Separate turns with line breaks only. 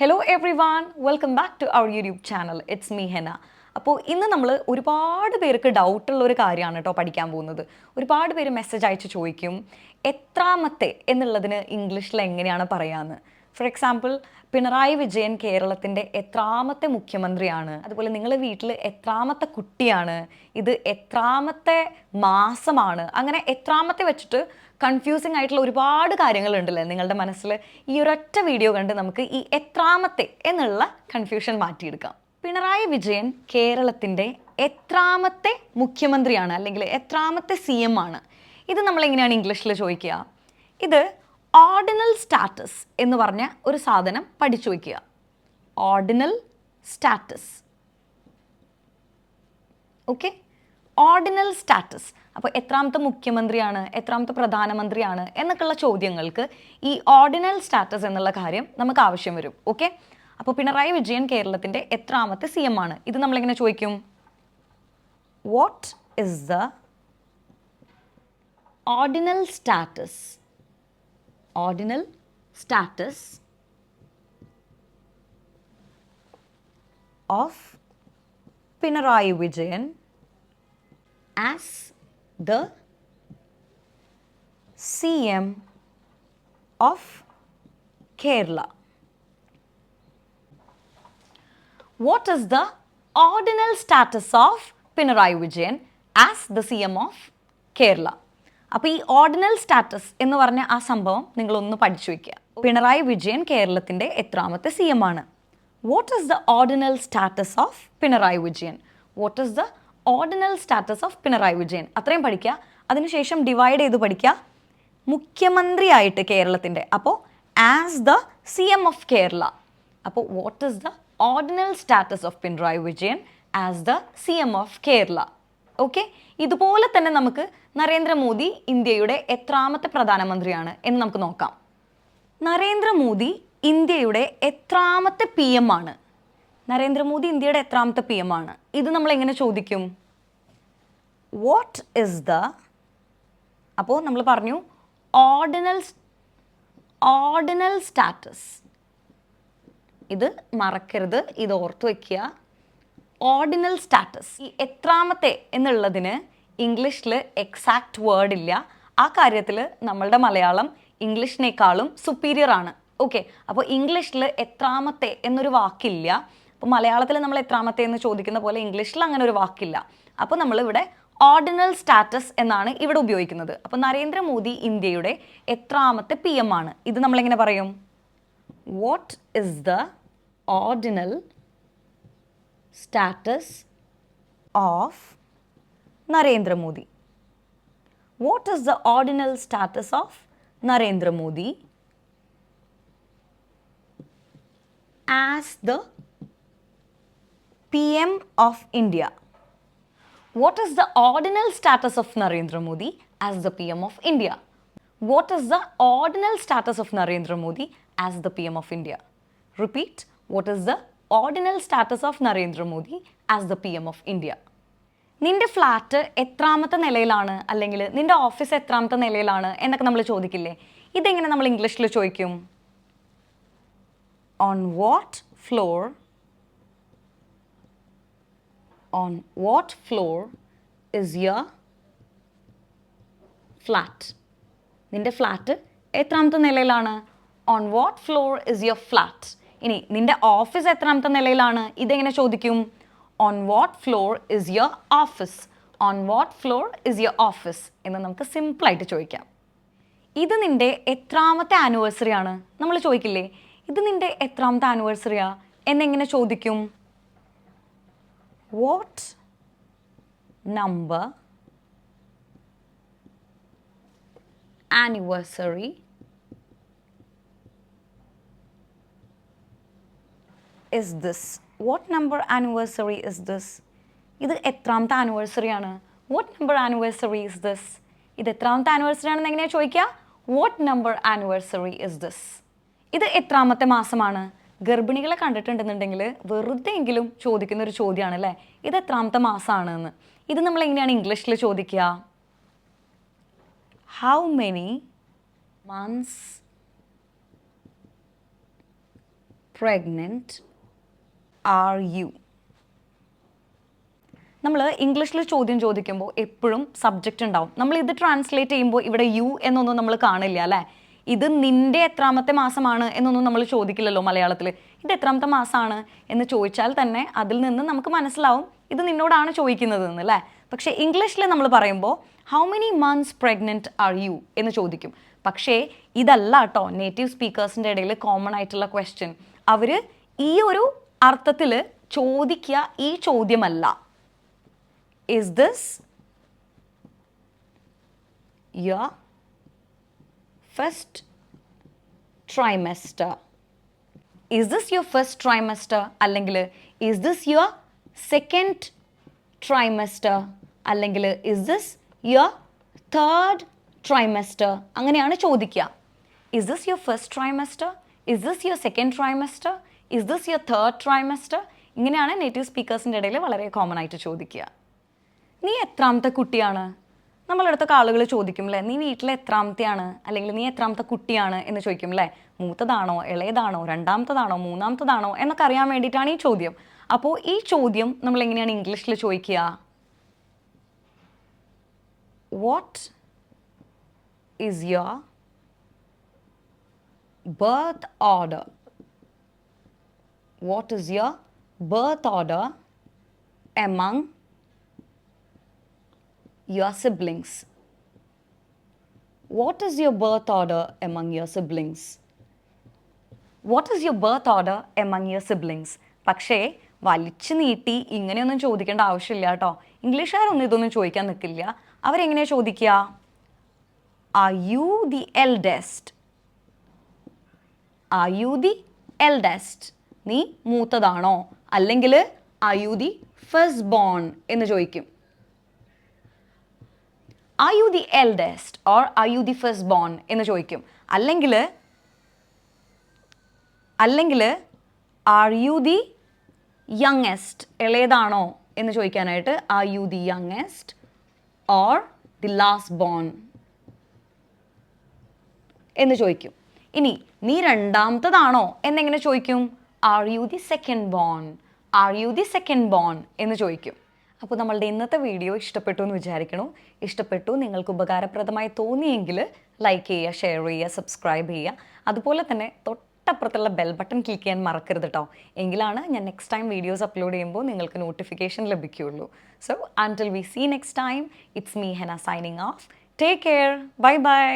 Hello everyone welcome back to our YouTube channel it's me Hena അപ്പോൾ ഇന്ന് നമ്മൾ ഒരുപാട് പേർക്ക് ഡൗട്ടുള്ള ഒരു കാര്യമാണ് കേട്ടോ പഠിക്കാൻ പോകുന്നത്. ഒരുപാട് പേര് മെസ്സേജ് അയച്ച് ചോദിക്കും എത്രാമത്തെ? എന്നുള്ളതിന് ഇംഗ്ലീഷിൽ എങ്ങനെയാണ് പറയാമെന്ന് ഫോർ എക്സാമ്പിൾ പിണറായി വിജയൻ കേരളത്തിന്റെ എത്രാമത്തെ മുഖ്യമന്ത്രിയാണ്. അതുപോലെ നിങ്ങളുടെ വീട്ടിൽ എത്രാമത്തെ കുട്ടിയാണ്? ഇത് എത്രാമത്തെ മാസമാണ്? അങ്ങനെ എത്രാമത്തെ വെച്ചിട്ട് കൺഫ്യൂസിങ് ആയിട്ടുള്ള ഒരുപാട് കാര്യങ്ങളുണ്ടല്ലേ നിങ്ങളുടെ മനസ്സിൽ ഈ ഒരൊറ്റ വീഡിയോ കണ്ട് നമുക്ക് ഈ എത്രാമത്തെ എന്നുള്ള കൺഫ്യൂഷൻ മാറ്റിയെടുക്കാം. പിണറായി വിജയൻ കേരളത്തിന്റെ എത്രാമത്തെ മുഖ്യമന്ത്രിയാണ് അല്ലെങ്കിൽ എത്രാമത്തെ സി എം ആണ്. ഇത് നമ്മളെങ്ങനെയാണ് ഇംഗ്ലീഷിൽ ചോദിക്കുക? ഇത് ഓർഡിനൽ സ്റ്റാറ്റസ് എന്ന് പറഞ്ഞ ഒരു സാധനം പഠിച്ചു വയ്ക്കുക. Ordinal status okay ordinal status അപ്പോൾ എത്രാമത്തെ മുഖ്യമന്ത്രിയാണ് എത്രാമത്തെ പ്രധാനമന്ത്രിയാണ് എന്നൊക്കെയുള്ള ചോദ്യങ്ങൾക്ക് ഈ ഓർഡിനൽ സ്റ്റാറ്റസ് എന്നുള്ള കാര്യം നമുക്ക് ആവശ്യം വരും. ഓക്കെ അപ്പോൾ പിണറായി വിജയൻ കേരളത്തിന്റെ എത്രാമത്തെ സി എം ആണ്. ഇത് നമ്മളിങ്ങനെ ചോദിക്കും? What is the ordinal status ordinal status of Pinarayi Vijayan as the CM of Kerala. What is the ordinal status of Pinarayi Vijayan as the CM of Kerala? അപ്പോൾ ഈ ordinal status എന്ന് പറഞ്ഞ ആ സംഭവം നിങ്ങളൊന്ന് പഠിച്ചു വയ്ക്കുക പിണറായി വിജയൻ കേരളത്തിന്റെ എത്രാമത്തെ സി എം ആണ് what is the ordinal status of Pinarayi Vijayan what is the ordinal status of Pinarayi Vijayan. അത്രയും പഠിക്കുക. അതിനുശേഷം ഡിവൈഡ് ചെയ്ത് പഠിക്കുക. മുഖ്യമന്ത്രിയായിട്ട് കേരളത്തിന്റെ അപ്പോൾ as the C M of Kerala അപ്പോൾ what is the ordinal status of Pinarayi Vijayan as the C M of Kerala okay ഇതുപോലെ തന്നെ നമുക്ക് നരേന്ദ്രമോദി ഇന്ത്യയുടെ എത്രാമത്തെ പ്രധാനമന്ത്രിയാണ് എന്ന് നമുക്ക് നോക്കാം. നരേന്ദ്രമോദി ഇന്ത്യയുടെ എത്രാമത്തെ പി എം ആണ്. നരേന്ദ്രമോദി ഇന്ത്യയുടെ എത്രാമത്തെ പി എം ആണ്. ഇത് നമ്മൾ എങ്ങനെ ചോദിക്കും? വാട്ട് ഇസ് ദ അപ്പോൾ നമ്മൾ പറഞ്ഞു ഓർഡിനൽ ഓർഡിനൽ സ്റ്റാറ്റസ് ഇത് മറക്കരുത് ഇത് ഓർത്തു വയ്ക്കുക ഓർഡിനൽ സ്റ്റാറ്റസ് ഈ എത്രാമത്തെ എന്നുള്ളതിന് ഇംഗ്ലീഷിൽ എക്സാക്റ്റ് വേർഡ് ഇല്ല. ആ കാര്യത്തിൽ നമ്മളുടെ മലയാളം ഇംഗ്ലീഷിനേക്കാളും സുപ്പീരിയർ ആണ്. ഓക്കെ അപ്പോൾ ഇംഗ്ലീഷിൽ എത്രാമത്തെ എന്നൊരു വാക്കില്ല. അപ്പോൾ മലയാളത്തിൽ നമ്മൾ എത്രാമത്തെ എന്ന് ചോദിക്കുന്ന പോലെ ഇംഗ്ലീഷിൽ അങ്ങനെ ഒരു വാക്കില്ല. അപ്പോൾ നമ്മളിവിടെ ഓർഡിനൽ സ്റ്റാറ്റസ് എന്നാണ് ഇവിടെ ഉപയോഗിക്കുന്നത്. അപ്പോൾ നരേന്ദ്രമോദി ഇന്ത്യയുടെ എത്രാമത്തെ പി എം ആണ്. ഇത് നമ്മളെങ്ങനെ പറയും? What is the ordinal status of Narendra Modi? What is the ordinal status of Narendra Modi? As the PM of India. What is the ordinal status of Narendra Modi as the PM of India? What is the ordinal status of Narendra Modi as the PM of India? Repeat, what is the ordinal status of Narendra Modi as the PM of India? നിന്റെ flat എത്രാമത്തെ നിലയിലാണ് അല്ലെങ്കിൽ നിന്റെ office എത്രാമത്തെ നിലയിലാണ് എന്നൊക്കെ നമ്മൾ ചോദിക്കില്ലേ ഇതെങ്ങനെ നമ്മൾ ഇംഗ്ലീഷിൽ ചോദിക്കും on what floor on what floor is your flat? നിന്റെ ഫ്ലാറ്റ് എത്രാമത്തെ നിലയിലാണ്? On what floor is your flat ഇനി നിന്റെ ഓഫീസ് എത്രാമത്തെ നിലയിലാണ്? ഇതെങ്ങനെ ചോദിക്കും? On what floor is your office on what floor is your office എന്ന് നമുക്ക് സിമ്പിളായിട്ട് ചോദിക്കാം. ഇത് നിന്റെ എത്രാമത്തെ ആനിവേഴ്സറി ആണ്. നമ്മൾ ചോദിക്കില്ലേ? ഇത് നിന്റെ എത്രാമത്തെ ആനിവേഴ്സറിയാ എന്നെങ്ങനെ ചോദിക്കും? What number anniversary is this? What number anniversary is this? ഇത് എത്രാമത്തെ ആനിവേഴ്സറി ആണ്. What number anniversary is this ഇത് എത്രാമത്തെ ആനിവേഴ്സറി ആണെന്ന് എങ്ങനെയാണ് ചോദിക്കുക what number anniversary is this ഇത് എത്രാമത്തെ മാസമാണ്. ഗർഭിണികളെ കണ്ടിട്ടുണ്ടെന്നുണ്ടെങ്കിൽ വെറുതെ എങ്കിലും ചോദിക്കുന്ന ഒരു ചോദ്യമാണ് അല്ലേ ഇത് എത്രാമത്തെ മാസമാണ് എന്ന് ഇത് നമ്മൾ എങ്ങനെയാണ് ഇംഗ്ലീഷിൽ ചോദിക്കുക? How many months pregnant are you നമ്മൾ ഇംഗ്ലീഷിൽ ചോദ്യം ചോദിക്കുമ്പോൾ എപ്പോഴും സബ്ജക്റ്റ് ഉണ്ടാവും. നമ്മൾ ഇത് ട്രാൻസ്ലേറ്റ് ചെയ്യുമ്പോൾ ഇവിടെ യു എന്നൊന്നും നമ്മൾ കാണില്ല അല്ലേ? ഇത് നിന്റെ എത്രാമത്തെ മാസമാണ് എന്നൊന്നും നമ്മൾ ചോദിക്കില്ലല്ലോ മലയാളത്തിൽ. ഇത് എത്രാമത്തെ മാസമാണ് എന്ന് ചോദിച്ചാൽ തന്നെ അതിൽ നിന്ന് നമുക്ക് മനസ്സിലാവും ഇത് നിന്നോടാണ് ചോദിക്കുന്നത് എന്ന് അല്ലേ? പക്ഷേ ഇംഗ്ലീഷിൽ നമ്മൾ പറയുമ്പോൾ how many months pregnant are you എന്ന് ചോദിക്കും. പക്ഷേ ഇതല്ല കേട്ടോ നേറ്റീവ് സ്പീക്കേഴ്സിന്റെ ഇടയിൽ കോമൺ ആയിട്ടുള്ള ക്വസ്റ്റ്യൻ അവർ ഈ ഒരു അർത്ഥത്തിൽ ചോദിക്കുക ഈ ചോദ്യമല്ല. Is this your first trimester is this your first trimester അല്ലെങ്കിൽ is this your second trimester അല്ലെങ്കിൽ is this your third trimester അങ്ങനെയാണ് ചോദിക്കുക is this your first trimester is this your second trimester is this your third trimester ഇങ്ങനെയാണ് native സ്പീക്കേഴ്സിന്റെ ഇടയിൽ വളരെ common ആയിട്ട് ചോദിക്കുക നീ എത്രാമത്തെ കുട്ടിയാണ് നമ്മളടുത്തൊക്കെ ആളുകൾ ചോദിക്കും അല്ലേ നീ വീട്ടിലെ എത്രാമത്തെയാണ്? അല്ലെങ്കിൽ നീ എത്രാമത്തെ കുട്ടിയാണ്? എന്ന് ചോദിക്കും അല്ലേ മൂത്തതാണോ? ഇളയതാണോ? രണ്ടാമത്തതാണോ? മൂന്നാമത്തതാണോ? എന്നൊക്കെ അറിയാൻ വേണ്ടിയിട്ടാണ് ഈ ചോദ്യം. അപ്പോൾ ഈ ചോദ്യം നമ്മൾ എങ്ങനെയാണ് ഇംഗ്ലീഷിൽ ചോദിക്കുക? What is your birth order what is your birth order among your siblings. What is your birth order among your siblings? What is your birth order among your siblings? പക്ഷേ വലിച്ചു നീട്ടി ഇങ്ങനെയൊന്നും ചോദിക്കേണ്ട ആവശ്യമില്ല കേട്ടോ. ഇംഗ്ലീഷുകാരൊന്നും ഇതൊന്നും ചോദിക്കാൻ നിൽക്കില്ല. അവരെങ്ങനെയാണ് ചോദിക്കുക? Are you the eldest are you the eldest നീ മൂത്തതാണോ? അല്ലെങ്കിൽ are you the first born എന്ന് ചോദിക്കും. Are you the eldest or are you the first born എന്ന് ചോദിക്കും. അല്ലെങ്കിൽ അല്ലെങ്കിൽ ആർ യു ദി യങ്ങസ്റ്റ് ഇളയതാണോ എന്ന് ചോദിക്കാനായിട്ട് are you the youngest or the last born എന്ന് ചോദിക്കും. ഇനി നീ രണ്ടാമത്തതാണോ? എന്നെങ്ങനെ ചോദിക്കും? Are you the second born are you the second born എന്ന് ചോദിക്കും. അപ്പോൾ നമ്മളുടെ ഇന്നത്തെ വീഡിയോ ഇഷ്ടപ്പെട്ടു എന്ന് വിചാരിക്കണു. ഇഷ്ടപ്പെട്ടു നിങ്ങൾക്ക് ഉപകാരപ്രദമായി തോന്നിയെങ്കിൽ ലൈക്ക് ചെയ്യുക ഷെയർ ചെയ്യുക സബ്സ്ക്രൈബ് ചെയ്യുക. അതുപോലെ തന്നെ തൊട്ടപ്പുറത്തുള്ള ബെൽ ബട്ടൺ ക്ലിക്ക് ചെയ്യാൻ മറക്കരുത് കേട്ടോ എങ്കിലാണ് ഞാൻ നെക്സ്റ്റ് ടൈം വീഡിയോസ് അപ്ലോഡ് ചെയ്യുമ്പോൾ നിങ്ങൾക്ക് നോട്ടിഫിക്കേഷൻ ലഭിക്കുകയുള്ളൂ. So until we see next time it's me Hena signing off take care bye bye